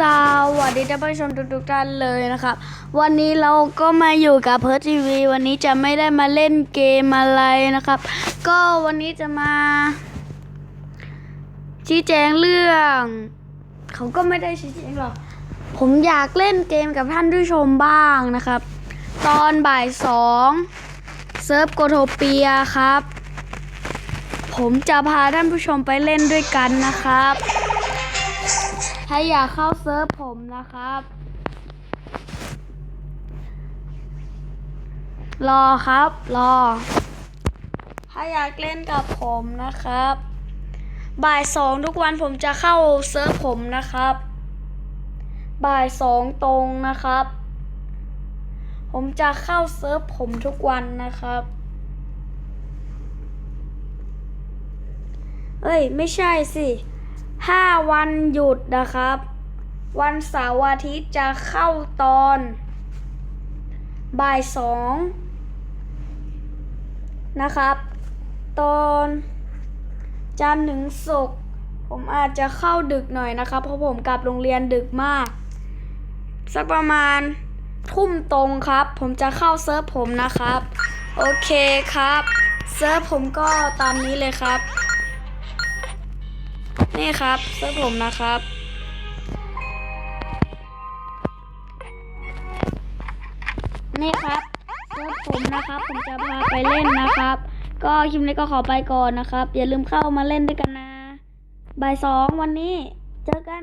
สวัสดีท่านผู้ชมทุกๆท่านเลยนะครับ วันนี้เราก็มาอยู่กับเพิร์ทีวีวันนี้จะไม่ได้มาเล่นเกมอะไรนะครับ ก็วันนี้จะมา ชี้แจงเรื่อง เขาก็ไม่ได้ชี้แจงหรอกผมอยากเล่นเกมกับท่านผู้ชมบ้างนะครับ ตอนบ่ายสองเซิร์ฟโกโทเปียครับ ผมจะพาท่านผู้ชมไปเล่นด้วยกันนะครับ ถ้าอยากเข้าเซิร์ฟผมนะครับ รอครับ รอ ถ้าอยากเล่นกับผมนะครับ บ่ายสองทุกวันผมจะเข้าเซิร์ฟผมนะครับ บ่ายสองตรงนะครับ ผมจะเข้าเซิร์ฟผมทุกวันนะครับเอ้ย ไม่ใช่สิ ห้าวันหยุดนะครับ วันเสาร์อาทิตย์จะเข้าตอน บ่ายสองนะครับ ตอนจันทร์ถึงศุกร์ผมอาจจะเข้าดึกหน่อยนะครับ เพราะผมกลับโรงเรียนดึกมาก สักประมาณทุ่มตรงครับ ผมจะเข้าเซิร์ฟผมนะครับ โอเคครับ เซิร์ฟผมก็ตามนี้เลยครับ นี่ครับเสื้อผมนะครับ นี่ครับเสื้อผมนะครับ ผมจะพาไปเล่นนะครับ ก็คลิปนี้ก็ขอไปก่อนนะครับ อย่าลืมเข้ามาเล่นด้วยกันนะบ่ายสองวันนี้ เจอกัน